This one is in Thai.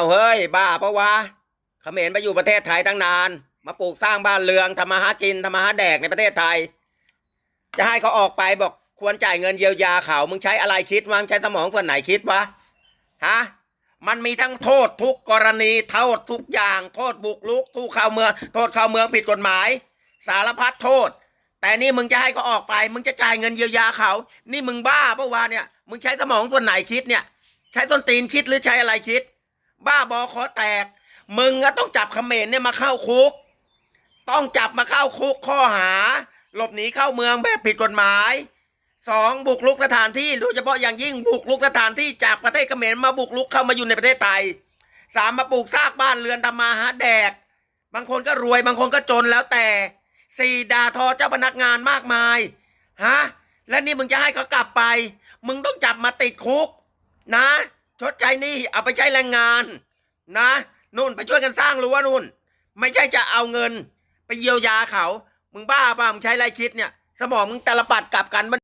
าวเฮ้ย บ้าปะวะเขมรไปอยู่ประเทศไทยตั้งนาน มาปลูกสร้างบ้านเรืองทำมาหากินทำมาหาแดกในประเทศไทย จะให้เขาออกไปบอกควรจ่ายเงินเยียวยาเขา มึงใช้อะไรคิดวางใช้สมองส่วนไหนคิดวะฮะมันมีทั้งโทษทุกกรณีโทษทุกอย่าง โทษบุกรุกทุกข้าวเมือง โทษข้าวเมืองผิดกฎหมาย สารพัดโทษ แต่นี่มึงจะให้เขาออกไป มึงจะจ่ายเงินเยียวยาเขา นี่มึงบ้าปะวะเนี่ย มึงใช้สมองส่วนไหนคิดเนี่ย ใช้ต้นตีนคิดหรือใช้อะไรคิด บ้าบอคอแตก มึงก็ต้องจับเขมรเนี่ยมาเข้าคุก ต้องจับมาเข้าคุกข้อหา หลบหนีเข้าเมืองแบบผิดกฎหมายสองบุกรุกสถานที่โดยเฉพาะอย่างยิ่งบุกรุกสถานที่จากประเทศเขมรมาบุกรุกเข้ามาอยู่ในประเทศไทยสามมาปลูกซากบ้านเรือนทำมาหาแดก บางคนก็รวยบางคนก็จนแล้วแต่สี่ด่าทอเจ้าพนักงานมากมายฮะและนี่มึงจะให้เขากลับไป มึงต้องจับมาติดคุกนะ ชดใช้หนี่เอาไปใช้แรงงาน นะนู่นไปช่วยกันสร้างรั้วนู่น ไม่ใช่จะเอาเงิน ไปเยียวยาเขา มึงบ้าป่ะมึงใช้ไรคิดเนี่ย สมองมึงตลปัดกลับกันมัน